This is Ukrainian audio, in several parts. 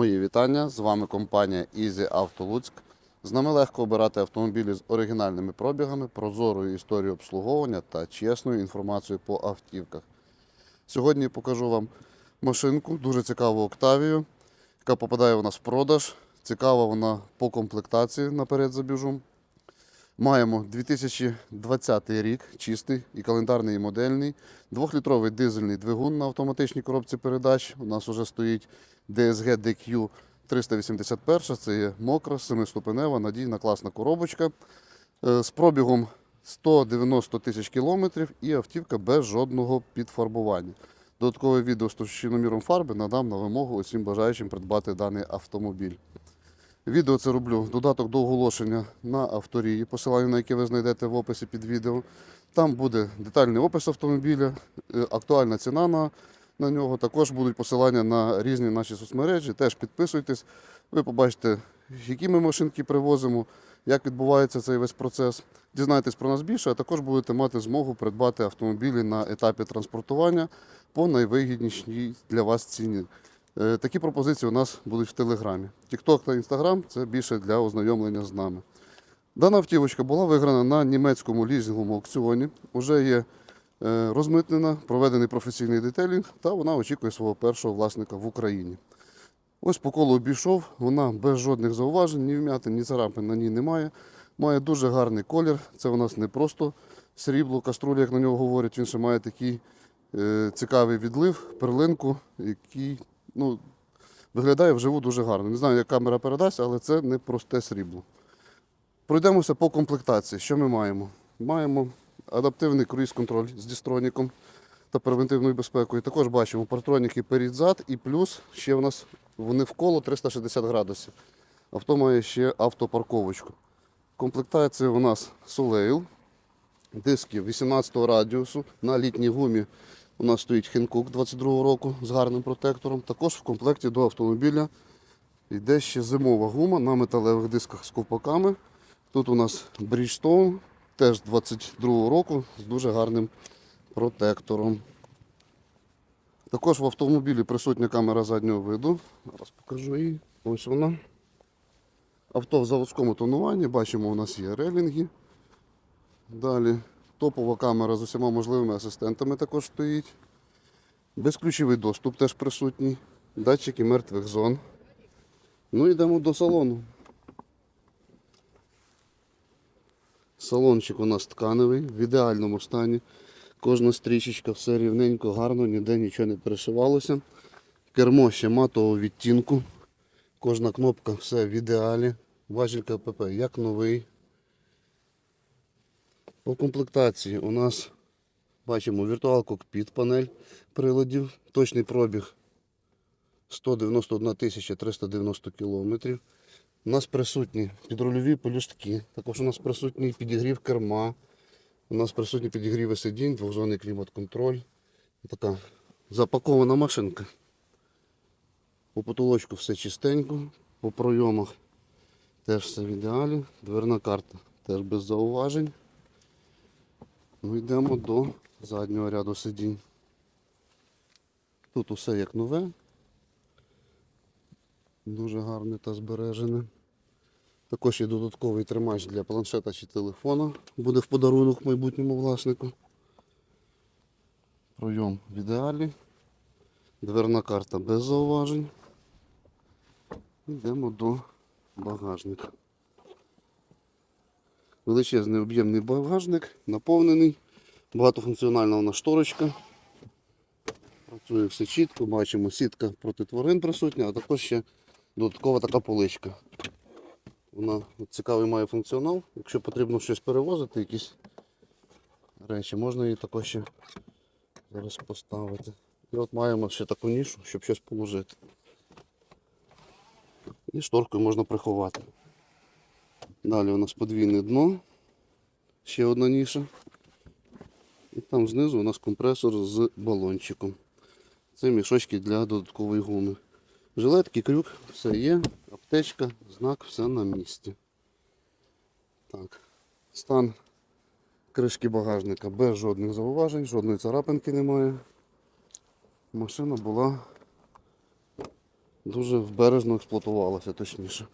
Мої вітання. З вами компанія Easy Auto Луцьк. З нами легко обирати автомобілі з оригінальними пробігами, прозорою історією обслуговування та чесною інформацією по автівках. Сьогодні покажу вам машинку, дуже цікаву Октавію, яка попадає у нас в продаж. Цікава вона по комплектації наперед забіжу. Маємо 2020 рік, чистий і календарний, і модельний. Двохлітровий дизельний двигун на автоматичній коробці передач. У нас вже стоїть DSG DQ 381. Це є мокра, семиступенева, надійна класна коробочка. Е, З пробігом 190 тисяч кілометрів і автівка без жодного підфарбування. Додаткове відео з товщиноміром фарби надам на вимогу усім бажаючим придбати даний автомобіль. Відео це роблю додаток до оголошення на авторії, посилання на яке ви знайдете в описі під відео. Там буде детальний опис автомобіля, е, актуальна ціна на, на нього. Також будуть посилання на різні наші соцмережі. Теж підписуйтесь. Ви побачите, які ми машинки привозимо, як відбувається цей весь процес. Дізнаєтесь про нас більше, а також будете мати змогу придбати автомобілі на етапі транспортування по найвигіднішій для вас ціні. Е, Такі пропозиції у нас будуть в Телеграмі. Тікток та Інстаграм це більше для ознайомлення з нами. Дана автівочка була виграна на німецькому лізинговому аукціоні. Уже є е, розмитнена, проведений професійний детейлінг, та вона очікує свого першого власника в Україні. Ось по колу обійшов, вона без жодних зауважень, ні вмятин, ні царапин на ній немає. Має дуже гарний колір. Це у нас не просто срібло, каструля, як на нього говорять. Він ще має такий е, цікавий відлив, перлинку, який ну, виглядає вживу дуже гарно. Не знаю, як камера передасть, але це не просте срібло. Пройдемося по комплектації. Що ми маємо? Маємо адаптивний круїз-контроль з дістроніком та превентивною безпекою. Також бачимо партроніки перед-зад і плюс ще в нас вони в коло 360 градусів. Авто має ще автопарковочку. Комплектація у нас Soleil, диски 18 радіусу. На літній гумі у нас стоїть Хенкук 22 року з гарним протектором. Також в комплекті до автомобіля йде ще зимова гума на металевих дисках з ковпаками. Тут у нас Bridgestone, теж 22 року з дуже гарним протектором. Також в автомобілі присутня камера заднього виду. Зараз покажу її. Ось вона. Авто в заводському тонуванні. Бачимо, у нас є релінги. Далі топова камера з усіма можливими асистентами також стоїть. Безключовий доступ теж присутній. Датчики мертвих зон. Ну йдемо до салону. Салончик у нас тканевий, в ідеальному стані. Кожна стрічечка все рівненько, гарно, ніде нічого не перешивалося. Кермо ще матового відтінку. Кожна кнопка все в ідеалі. Важіль КПП як новий. По комплектації у нас бачимо віртуал кокпіт, панель приладів, точний пробіг 191 390 кілометрів. У нас присутні підрульові полюстки, також у нас присутній підігрів керма, у нас присутні підігріви сидінь, двохзонний клімат-контроль. Така запакована машинка. По потолочку все чистенько, по пройомах теж все в ідеалі. Дверна карта теж без зауважень. Ну, йдемо до заднього ряду сидінь. Тут усе як нове. Дуже гарне та збережене. Також є додатковий тримач для планшета чи телефона. Буде в подарунок майбутньому власнику. Пройом в ідеалі. Дверна карта без зауважень. Йдемо до багажника. Величезний об'ємний багажник, наповнений. Багатофункціональна нас шторочка. Працює все чітко, бачимо сітка проти тварин присутня, а також ще додаткова така поличка. Вона цікавий має функціонал. Якщо потрібно щось перевозити, якісь речі, можна її також ще зараз поставити. І от маємо ще таку нішу, щоб щось положити. І шторкою можна приховати. Далі у нас подвійне дно, ще одна ніша. І там знизу у нас компресор з балончиком. Це мішочки для додаткової гуми. Жилетки, крюк, все є, аптечка, знак, все на місці. Так, стан кришки багажника без жодних зауважень, жодної царапинки немає. Машина була дуже бережно експлуатувалося, точніше.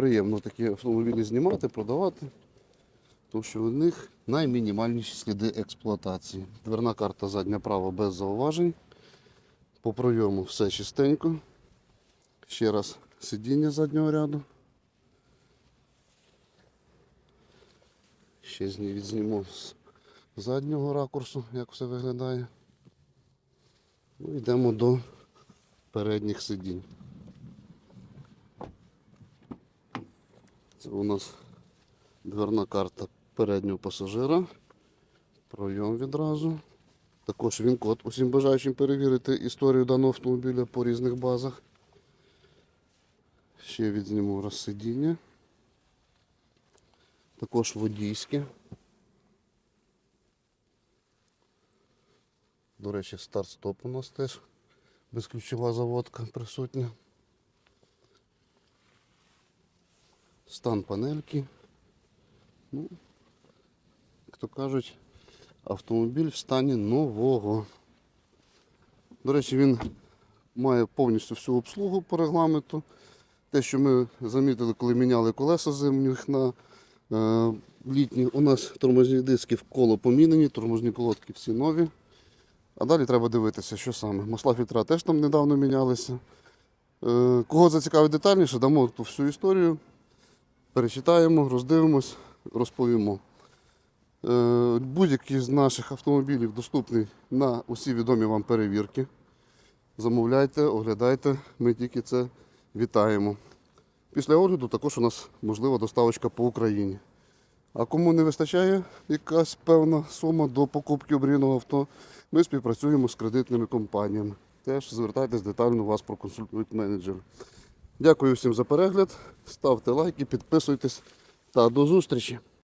Приємно такі автомобілі знімати, продавати, тому що у них наймінімальніші сліди експлуатації. Дверна карта задня права без зауважень. По пройому все чистенько. Ще раз сидіння заднього ряду. Ще зні- відзніму з заднього ракурсу, як все виглядає. Ну, йдемо до передніх сидінь. Це у нас дверна карта переднього пасажира. Пройом відразу. Також він код усім бажаючим перевірити історію даного автомобіля по різних базах. Ще відзніму розсидіння. Також водійське. До речі, старт-стоп у нас теж безключова заводка присутня. Стан панельки. Ну, як то кажуть, автомобіль в стані нового. До речі, він має повністю всю обслугу по регламенту. Те, що ми замітили, коли міняли колеса зимніх на е, літні, у нас тормозні диски в коло помінені, тормозні колодки всі нові. А далі треба дивитися, що саме. Масла фільтра теж там недавно мінялися. Е, Кого зацікавить детальніше, дамо ту всю історію. Перечитаємо, роздивимось, розповімо. Е, Будь-який з наших автомобілів доступний на усі відомі вам перевірки. Замовляйте, оглядайте, ми тільки це вітаємо. Після огляду також у нас можлива доставочка по Україні. А кому не вистачає якась певна сума до покупки обрійного авто, ми співпрацюємо з кредитними компаніями. Теж звертайтесь детально, вас проконсультують менеджери. Дякую всім за перегляд. Ставте лайки, підписуйтесь та до зустрічі!